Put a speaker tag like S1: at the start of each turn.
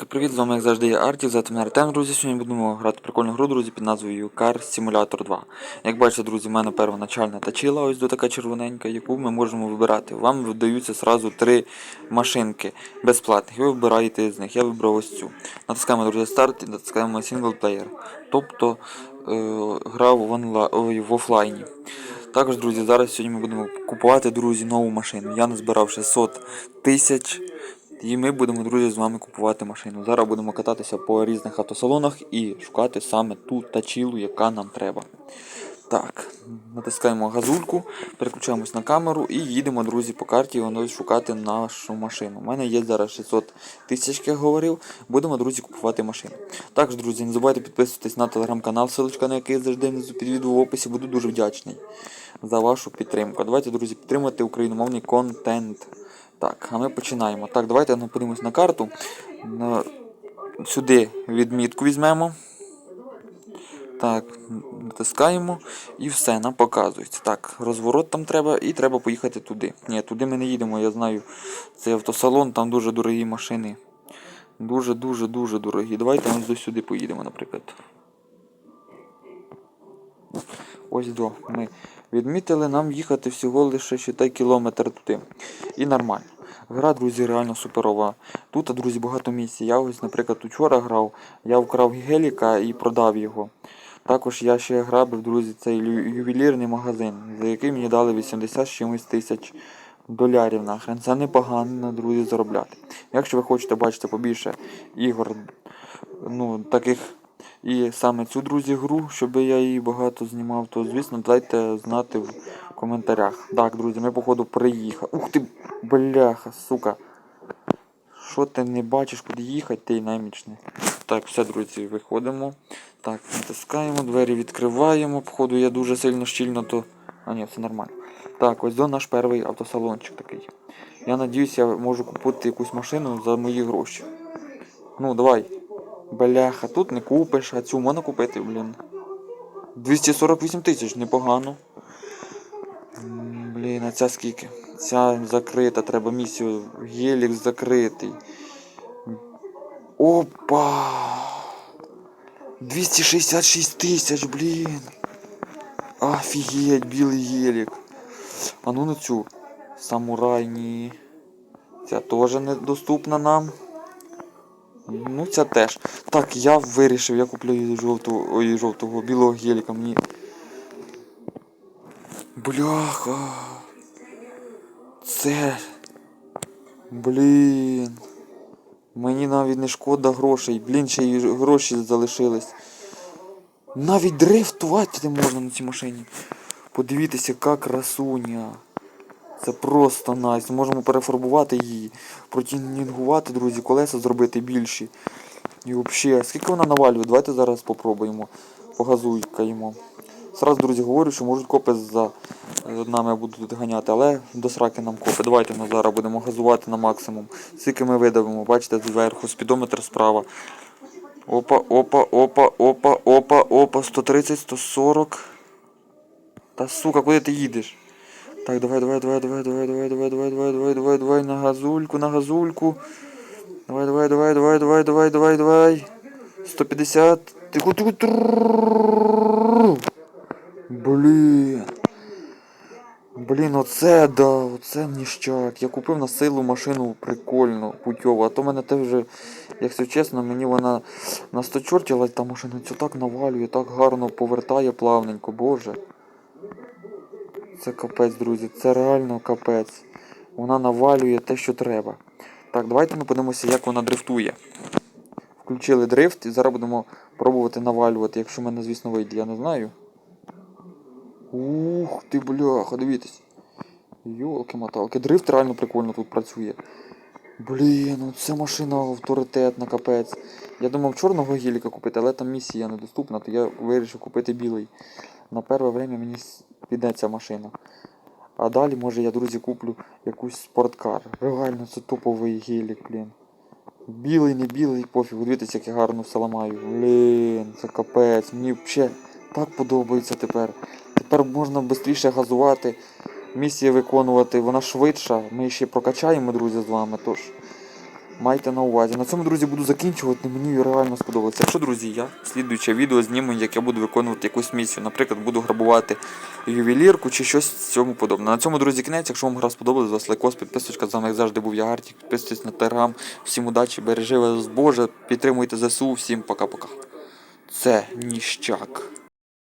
S1: Е, привіт, з вами як завжди, я Арті, звати мене Артем, друзі. Сьогодні будемо грати прикольну гру, друзі, під назвою Car Simulator 2. Як бачите, друзі, в мене первоначальна тачила, ось до така червоненька, яку ми можемо вибирати. Вам видаються сразу три машинки безплатних, ви вибираєте з них. Я вибрав ось цю. Натискаємо, друзі, старт і натискаємо Single Player. Тобто е гра в, онла... Ой, в офлайні. Також, друзі, зараз сьогодні ми будемо купувати друзі, нову машину. Я назбирав 600 тисяч. І ми будемо, друзі, з вами купувати машину. Зараз будемо кататися по різних автосалонах і шукати саме ту тачілу, яка нам треба. Так, натискаємо газульку, переключаємось на камеру і їдемо, друзі, по карті воно шукати нашу машину. У мене є зараз 600 тисяч, як говорив. Будемо, друзі, купувати машину. Також, друзі, не забувайте підписуватись на телеграм-канал, ссылочка на який завжди під відео в описі. Буду дуже вдячний за вашу підтримку. Давайте, друзі, підтримати україномовний контент. Так, а ми починаємо. Так, давайте ну, подивимось на карту. Сюди відмітку візьмемо. Так, натискаємо і все, нам показується. Так, розворот там треба і треба поїхати туди. Ні, туди ми не їдемо, я знаю. цей автосалон, там дуже дорогі машини. Дуже-дуже-дуже дорогі. Давайте ми сюди поїдемо, наприклад. Ось до ми відмітили, нам їхати всього лише ще кілометр туди. І нормально. Гра, друзі, реально суперова. Тут, друзі, багато місць. Я ось, наприклад, учора грав, я вкрав геліка і продав його. Також я ще грабив, друзі, цей ювелірний магазин, за який мені дали 80 чимось тисяч долярів нахрен. Це непогано, друзі, заробляти. Якщо ви хочете бачити побільше ігор, ну, таких. І саме цю, друзі, гру, щоб я її багато знімав, то звісно, дайте знати в коментарях. Так, друзі, ми, походу, приїхали. Ух ти, бляха, сука. Що ти не бачиш, куди їхати, ти наймічний. Так, все, друзі, виходимо. Так, натискаємо, двері відкриваємо. Походу, я дуже сильно щільно, то... А ні, все нормально. Так, ось до наш перший автосалончик такий. Я надіюсь, я можу купити якусь машину за мої гроші. Ну, давай. Бляха, тут не купиш, а цю можна купити, блін. 248 тисяч, непогано. Блін, а ця скільки? Ця закрита, треба місію. Гелік закритий. Опа! 266 тисяч, блін. Офігеть, білий гелік. А ну на цю. Самурай, ні. Ця теж недоступна нам. Ну ця теж. Так, я вирішив, я куплю її жовтого ой, жовтого білого геліка мені. Бляха. Це. Блін. Мені навіть не шкода грошей. Блін, ще й гроші залишились. Навіть дрифтувати не можна на цій машині. Подивіться, яка красуня. Це просто найс. Можемо перефарбувати її, протінінгувати, друзі, колеса зробити більші. І взагалі, скільки вона навалює? Давайте зараз спробуємо. Погазуйкаємо. Зараз, друзі, говорю, що можуть копи за е, нами будуть ганяти, але до сраки нам копи. Давайте ми зараз будемо газувати на максимум. Скільки ми видавимо, бачите, зверху, спідометр справа. Опа, опа, опа, опа, опа, опа, 130, 140. Та сука, куди ти їдеш? Так, давай, давай, давай, давай, давай, давай, давай, давай, давай, давай, давай, давай, на газульку, на газульку. Давай, давай, давай, давай, давай, давай, давай, давай. 150. Тихо, тихо. Блін. Блін, оце да, оце ніщак. Я купив на силу машину прикольно, путьову, а то мене те вже, якщо чесно, мені вона на сто чортіла, та машина цю так навалює, так гарно повертає плавненько, боже. Це капець, друзі, це реально капець. Вона навалює те, що треба. Так, давайте ми подивимося, як вона дрифтує. Включили дрифт і зараз будемо пробувати навалювати, якщо в мене, звісно, вийде, я не знаю. Ух ти, бляха, дивіться. Йолки-маталки, дрифт реально прикольно тут працює. Блін, ну ця машина авторитетна, капець. Я думав чорного гіліка купити, але там місія недоступна, то я вирішив купити білий. На перше время мені піде ця машина. А далі, може, я, друзі, куплю якусь спорткар. Реально, це топовий гелік, блін. Білий, не білий, пофіг. Дивіться, як я гарно все ламаю. Блін, це капець. Мені взагалі так подобається тепер. Тепер можна швидше газувати, місії виконувати, вона швидша. Ми ще прокачаємо, друзі, з вами. Тож Майте на увазі. На цьому, друзі, буду закінчувати. Мені реально сподобалося. Якщо, друзі, я слідуюче відео зніму, як я буду виконувати якусь місію. Наприклад, буду грабувати ювелірку чи щось цьому подобне. На цьому, друзі, кінець. Якщо вам гра сподобалась, вас лайкос, підписочка. З вами як завжди був я Артік. Підписуйтесь на телеграм. Всім удачі, бережи вас Боже, підтримуйте ЗСУ. Всім пока-пока. Це ніщак.